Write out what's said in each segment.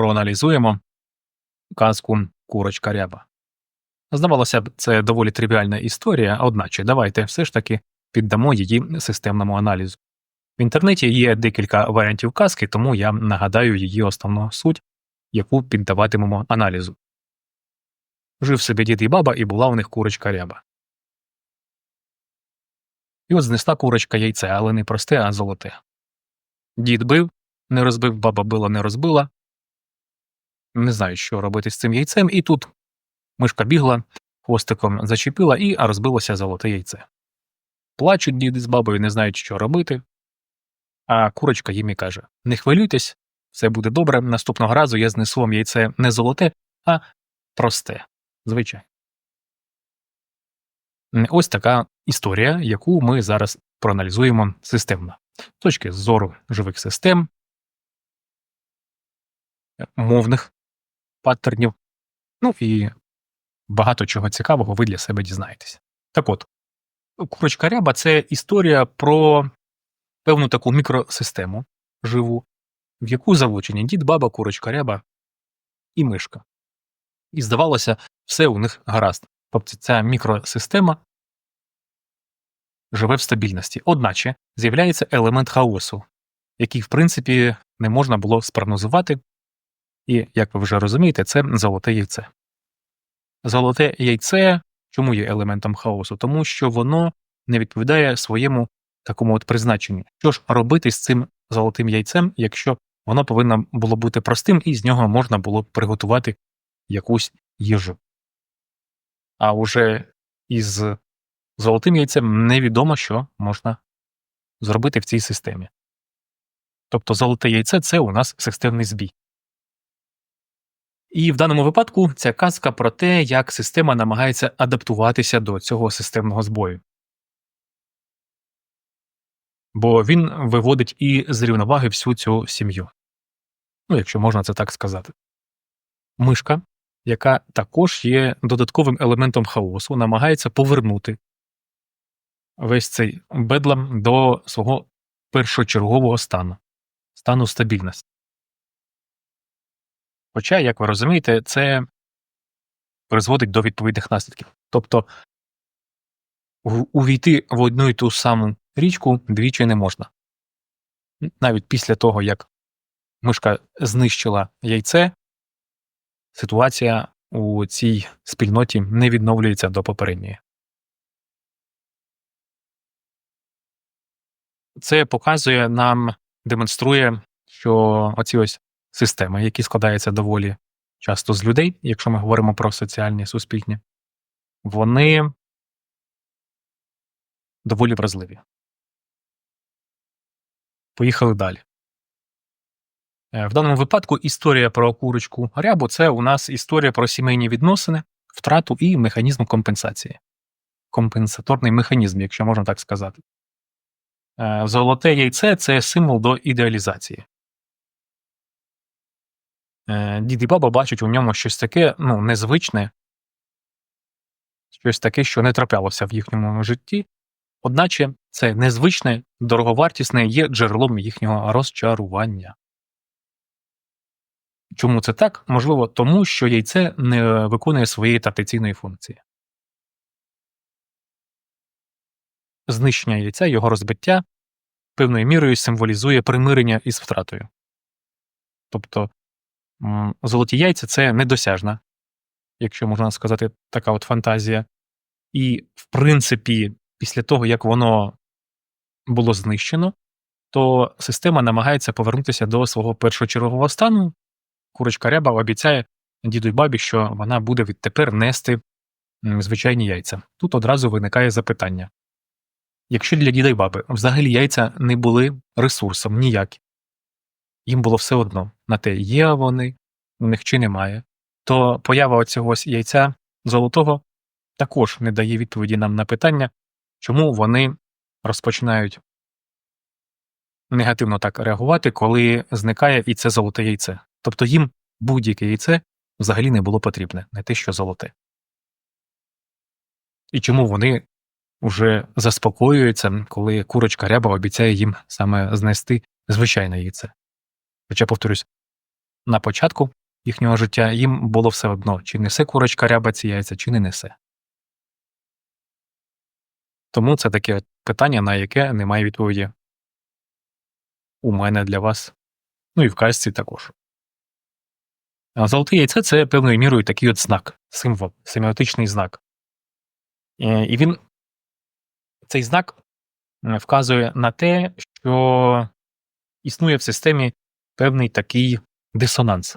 проаналізуємо казку Курочка Ряба. Здавалося б, це доволі тривіальна історія, одначе давайте все ж таки піддамо її системному аналізу. В інтернеті є декілька варіантів казки, тому я нагадаю її основну суть, яку піддаватимемо аналізу. Жив собі дід і баба, і була у них курочка ряба. І от знесла курочка яйце, але не просте, а золоте. Дід бив, не розбив, баба била, не розбила. Не знаю, що робити з цим яйцем, і тут мишка бігла, хвостиком зачепила і розбилося золоте яйце. Плачуть дід із бабою, не знають, що робити. А курочка їм і каже: Не хвилюйтесь, все буде добре. Наступного разу я знесу вам яйце не золоте, а просте. Звичайно. Ось така історія, яку ми зараз проаналізуємо системно. З точки зору живих систем, мовних паттернів, ну і багато чого цікавого ви для себе дізнаєтесь. Так от, курочка ряба це історія про певну таку мікросистему живу, в яку залучені дід, баба, курочка ряба і мишка. І здавалося, все у них гаразд. Тобто ця мікросистема живе в стабільності. Одначе з'являється елемент хаосу, який, в принципі, не можна було спрогнозувати, і, як ви вже розумієте, це золоте яйце. Золоте яйце чому є елементом хаосу? Тому що воно не відповідає своєму такому от призначенню. Що ж робити з цим золотим яйцем, якщо воно повинно було бути простим, і з нього можна було приготувати якусь їжу. А уже із золотим яйцем невідомо, що можна зробити в цій системі. Тобто золоте яйце це у нас системний збій. І в даному випадку ця казка про те, як система намагається адаптуватися до цього системного збою. Бо він виводить і з рівноваги всю цю сім'ю. Ну, якщо можна це так сказати. Мишка, яка також є додатковим елементом хаосу, намагається повернути весь цей бедлам до свого першочергового стану стану стабільності. Хоча, як ви розумієте, це призводить до відповідних наслідків. Тобто увійти в одну і ту саму річку двічі не можна. Навіть після того, як мишка знищила яйце, ситуація у цій спільноті не відновлюється до попередньої. Це показує нам, демонструє, що оці ось системи, які складаються доволі часто з людей, якщо ми говоримо про соціальні суспільні, вони доволі вразливі. Поїхали далі. Е, в даному випадку історія про курочку рябу це у нас історія про сімейні відносини, втрату і механізм компенсації. Компенсаторний механізм, якщо можна так сказати. Е, золоте яйце це символ до ідеалізації. Е, дід і баба бачать у ньому щось таке ну, незвичне, щось таке, що не траплялося в їхньому житті, одначе це незвичне, дороговартісне є джерелом їхнього розчарування. Чому це так? Можливо, тому що яйце не виконує своєї традиційної функції. Знищення яйця, його розбиття певною мірою символізує примирення із втратою. Тобто золоті яйця це недосяжна, якщо можна сказати, така от фантазія. І, в принципі, після того, як воно було знищено, то система намагається повернутися до свого першочергового стану. Курочка ряба обіцяє діду й бабі, що вона буде відтепер нести звичайні яйця. Тут одразу виникає запитання. Якщо для діда й баби взагалі яйця не були ресурсом ніякі, їм було все одно на те, є вони, у них чи немає, то поява оцього яйця золотого також не дає відповіді нам на питання, чому вони розпочинають негативно так реагувати, коли зникає і це золоте яйце. Тобто їм будь-яке яйце взагалі не було потрібне, не те, що золоте. І чому вони вже заспокоюються, коли курочка ряба обіцяє їм саме знести звичайне яйце. Хоча, повторюсь, на початку їхнього життя їм було все одно, чи несе курочка ряба ці яйця, чи не несе. Тому це таке питання, на яке немає відповіді у мене для вас, ну і в казці також. А Золоте яйце це певною мірою такий от знак, символ, семіотичний знак. Е, І він цей знак вказує на те, що існує в системі певний такий дисонанс.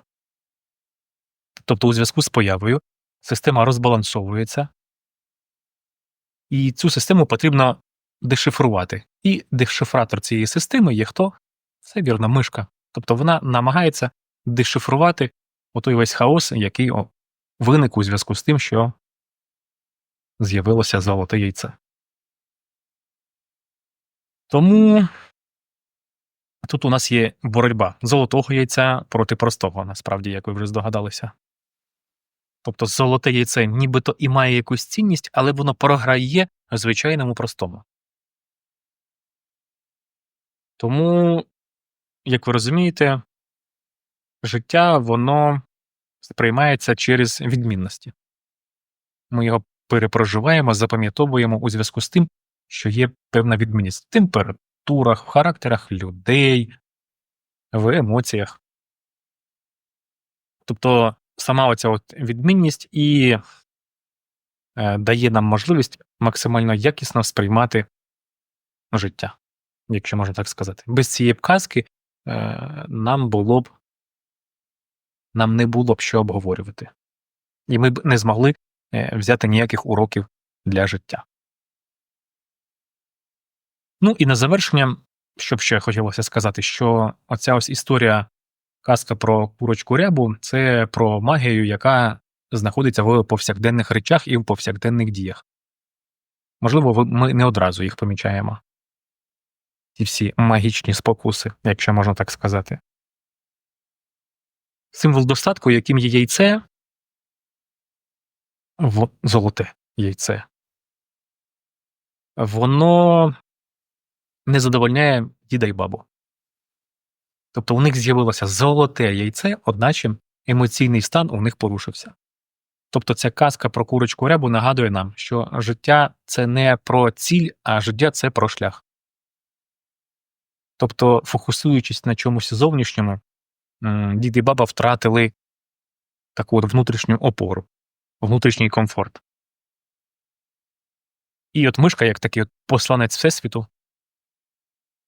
Тобто, у зв'язку з появою система розбалансовується, і цю систему потрібно дешифрувати. І дешифратор цієї системи є хто? Це вірно, мишка. Тобто вона намагається дешифрувати отой весь хаос, який виник у зв'язку з тим, що з'явилося золоте яйце. Тому тут у нас є боротьба золотого яйця проти простого, насправді, як ви вже здогадалися. Тобто золоте яйце нібито і має якусь цінність, але воно програє звичайному простому. Тому, як ви розумієте, життя воно сприймається через відмінності. Ми його перепроживаємо, запам'ятовуємо у зв'язку з тим, що є певна відмінність в температурах, в характерах людей, в емоціях. Тобто сама оця от відмінність і е, дає нам можливість максимально якісно сприймати життя, якщо можна так сказати. Без цієї б казки е, нам було б нам не було б що обговорювати. І ми б не змогли е, взяти ніяких уроків для життя. Ну і на завершення, що б ще хотілося сказати, що оця ось історія казка про курочку рябу це про магію, яка знаходиться в повсякденних речах і в повсякденних діях. Можливо, ми не одразу їх помічаємо. Ці всі магічні спокуси, якщо можна так сказати. Символ достатку, яким є яйце, золоте яйце. Воно не задовольняє діда й бабу. Тобто у них з'явилося золоте яйце, одначе емоційний стан у них порушився. Тобто ця казка про курочку рябу нагадує нам, що життя це не про ціль, а життя це про шлях. Тобто, фокусуючись на чомусь зовнішньому, дід і баба втратили таку от внутрішню опору, внутрішній комфорт. І от мишка, як такий от посланець Всесвіту,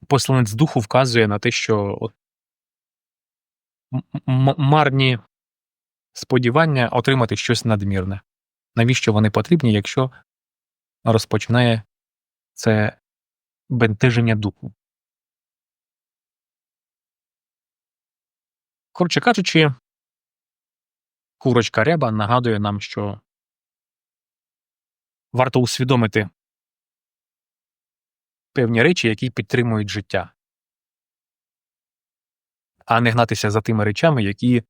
посланець духу вказує на те, що от марні сподівання отримати щось надмірне. Навіщо вони потрібні, якщо розпочинає це бентеження духу? Коротше кажучи, курочка ряба нагадує нам, що варто усвідомити певні речі, які підтримують життя, а не гнатися за тими речами, які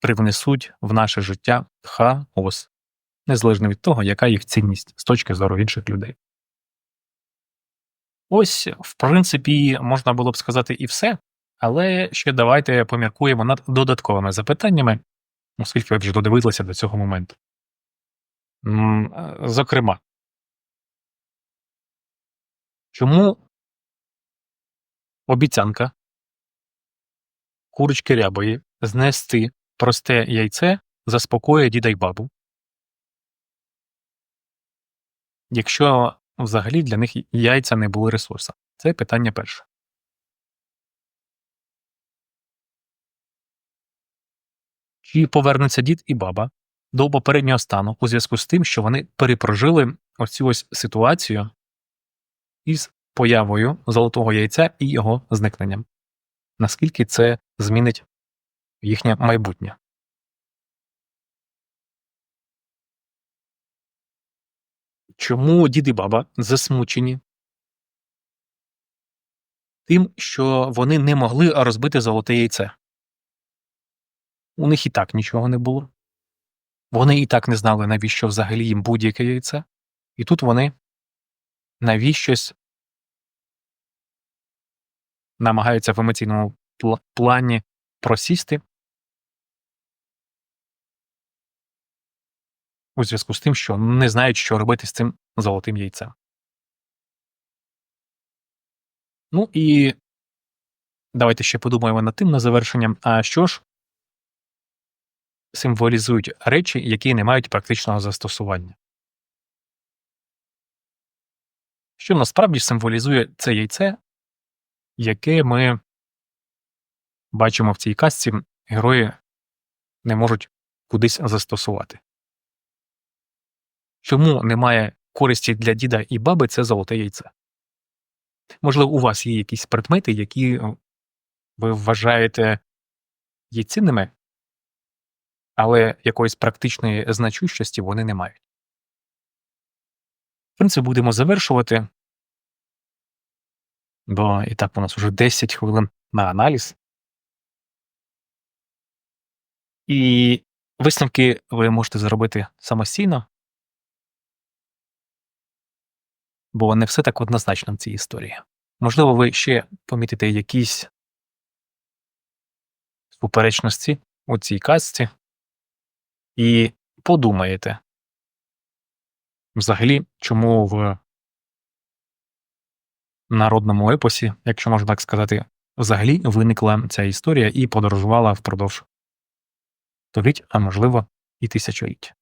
привнесуть в наше життя хаос, незалежно від того, яка їх цінність з точки зору інших людей. Ось, в принципі, можна було б сказати і все, але ще давайте поміркуємо над додатковими запитаннями, оскільки ви вже додивилися до цього моменту. Е, Зокрема, чому обіцянка курочки рябої знести просте яйце заспокоює діда й бабу, якщо взагалі для них яйця не були ресурсом? Це питання перше. Чи повернуться дід і баба до попереднього стану у зв'язку з тим, що вони перепрожили оцю ось ситуацію із появою золотого яйця і його зникненням? Наскільки це змінить їхнє майбутнє? Чому дід і баба засмучені тим, що вони не могли розбити золоте яйце? У них і так нічого не було. Вони і так не знали, навіщо взагалі їм будь-яке яйце. І тут вони навіщось намагаються в емоційному плані просісти у зв'язку з тим, що не знають, що робити з цим золотим яйцем. Ну і давайте ще подумаємо над тим на завершення. А що ж символізують речі, які не мають практичного застосування? Що насправді символізує це яйце, яке ми бачимо в цій казці, герої не можуть кудись застосувати. Чому немає користі для діда і баби це золоте яйце? Можливо, у вас є якісь предмети, які е, ви вважаєте є цінними, але якоїсь практичної значущості вони не мають. В принципі, будемо завершувати. Бо і так у нас вже 10 хвилин на аналіз. І висновки ви можете зробити самостійно. Бо не все так однозначно в цій історії. Можливо, ви ще помітите якісь поперечності у цій казці і подумаєте, взагалі, чому в народному епосі, якщо можна так сказати, взагалі виникла ця історія і подорожувала впродовж століть, а можливо, і тисячоліть.